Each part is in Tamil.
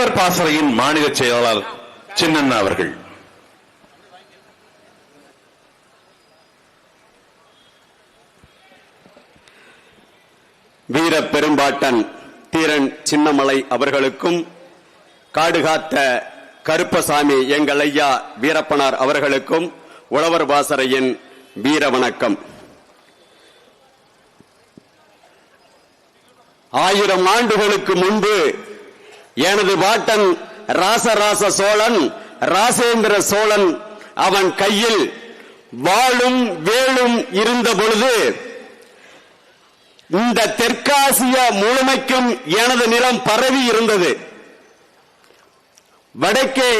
உழவர் பாசறையின் மாநில செயலாளர் சின்னண்ணா அவர்கள். வீர பெரும்பாட்டன் தீரன் சின்னமலை அவர்களுக்கும் காடுகாத்த கருப்பசாமி எங்கள் ஐயா வீரப்பனார் அவர்களுக்கும் உழவர் பாசறையின் வீர வணக்கம். ஆயிரம் ஆண்டுகளுக்கு முன்பு எனது பாட்டன் ராசராச சோழன் ராசேந்திர சோழன் அவன் கையில் வாளும் வேலும் இருந்த பொழுது இந்த தெற்காசிய முழுமைக்கும் எனது நிலம் பரவி இருந்தது. வடக்கே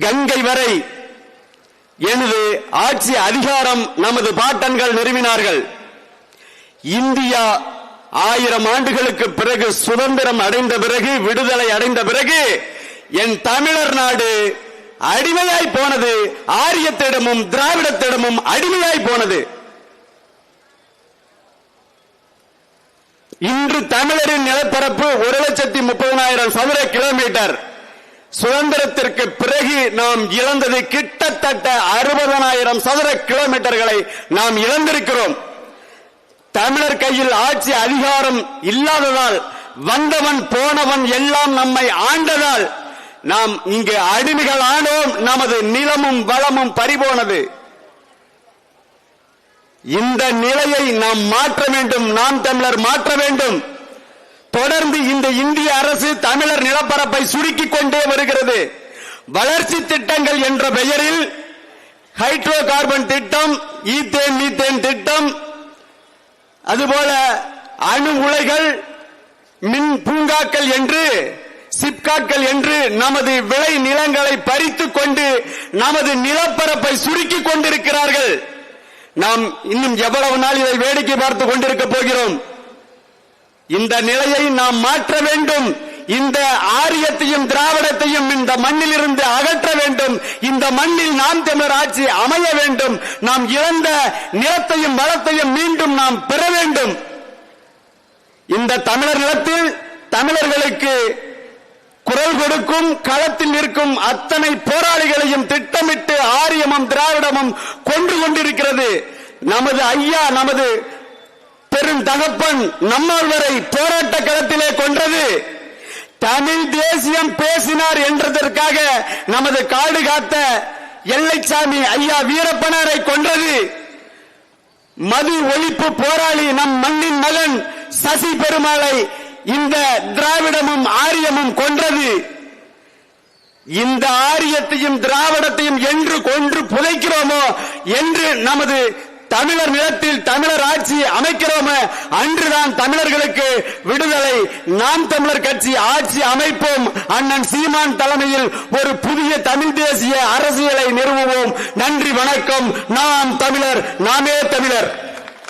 கங்கை வரை எனது ஆட்சி அதிகாரம் நமது பாட்டன்கள் நிறுவினார்கள். இந்தியா ஆயிரம் ஆண்டுகளுக்கு பிறகு சுதந்திரம் அடைந்த பிறகு விடுதலை அடைந்த பிறகு என் தமிழர் நாடு அடிமையாய் போனது ஆரியத்திடமும் திராவிடத்திடமும் அடிமையாய் போனது. இன்று தமிழரின் நிலப்பரப்பு ஒரு லட்சத்தி முப்பதனாயிரம் சதுர கிலோமீட்டர். சுதந்திரத்திற்கு பிறகு நாம் இழந்தது கிட்டத்தட்ட அறுபதனாயிரம் சதுர கிலோமீட்டர்களை நாம் இழந்திருக்கிறோம். தமிழர் கையில் ஆட்சி அதிகாரம் இல்லாததால் வந்தவன் போனவன் எல்லாம் நம்மை ஆண்டதால் நாம் இங்கு அடிமைகள் ஆனோம். நமது நிலமும் வளமும் பறிபோனது. இந்த நிலையை நாம் மாற்ற வேண்டும். நாம் தமிழர் மாற்ற வேண்டும். தொடர்ந்து இந்த இந்திய அரசு தமிழர் நிலப்பரப்பை சுருக்கிக் கொண்டே வருகிறது. வளர்ச்சி திட்டங்கள் என்ற பெயரில் ஹைட்ரோ கார்பன் திட்டம் ஈத்தேன் மீத்தேன் திட்டம் அதுபோல அணு உலைகள் மின் பூங்காக்கள் என்று சிப்காட்கள் என்று நமது விளை நிலங்களை பறித்துக் கொண்டு நமது நிலப்பரப்பை சுருக்கிக் கொண்டிருக்கிறார்கள். நாம் இன்னும் எவ்வளவு நாள் இதை வேடிக்கை பார்த்து கொண்டிருக்க போகிறோம்? இந்த நிலையை நாம் மாற்ற வேண்டும். இந்த ஆரியத்தையும் திராவிடத்தையும் இந்த மண்ணில் இருந்து அகற்ற வேண்டும். இந்த மண்ணில் நாம் தமிழர் ஆட்சி அமைய வேண்டும். நாம் இழந்த நிலத்தையும் வளத்தையும் மீண்டும் நாம் பெற வேண்டும். இந்த தமிழர் நிலத்தில் தமிழர்களுக்கு குரல் கொடுக்கும் களத்தில் நிற்கும் அத்தனை போராளிகளையும் திட்டமிட்டு ஆரியமும் திராவிடமும் கொன்று கொண்டிருக்கிறது. நமது ஐயா நமது பெரும் தகப்பன் நம்மாழ்வரை போராட்ட களத்திலே கொன்றது. தமிழ் தேசியம் பேசினார் என்றதற்காக நமது காடு காத்த எல்லைச்சாமி ஐயா வீரப்பனாரை கொன்றது. மது ஒழிப்பு போராளி நம் மண்ணின் மகன் சசி பெருமாளை இந்த திராவிடமும் ஆரியமும் கொன்றது. இந்த ஆரியத்தையும் திராவிடத்தையும் என்று கொன்று புதைக்கிறோமோ என்று நமது தமிழர் நிலத்தில் தமிழர் ஆட்சி அமைக்கிறோமோ அன்றுதான் தமிழர்களுக்கு விடுதலை. நாம் தமிழர் கட்சி ஆட்சி அமைப்போம். அண்ணன் சீமான் தலைமையில் ஒரு புதிய தமிழ் தேசிய அரசியலை நிறுவுவோம். நன்றி வணக்கம். நாம் தமிழர் நாமே தமிழர்.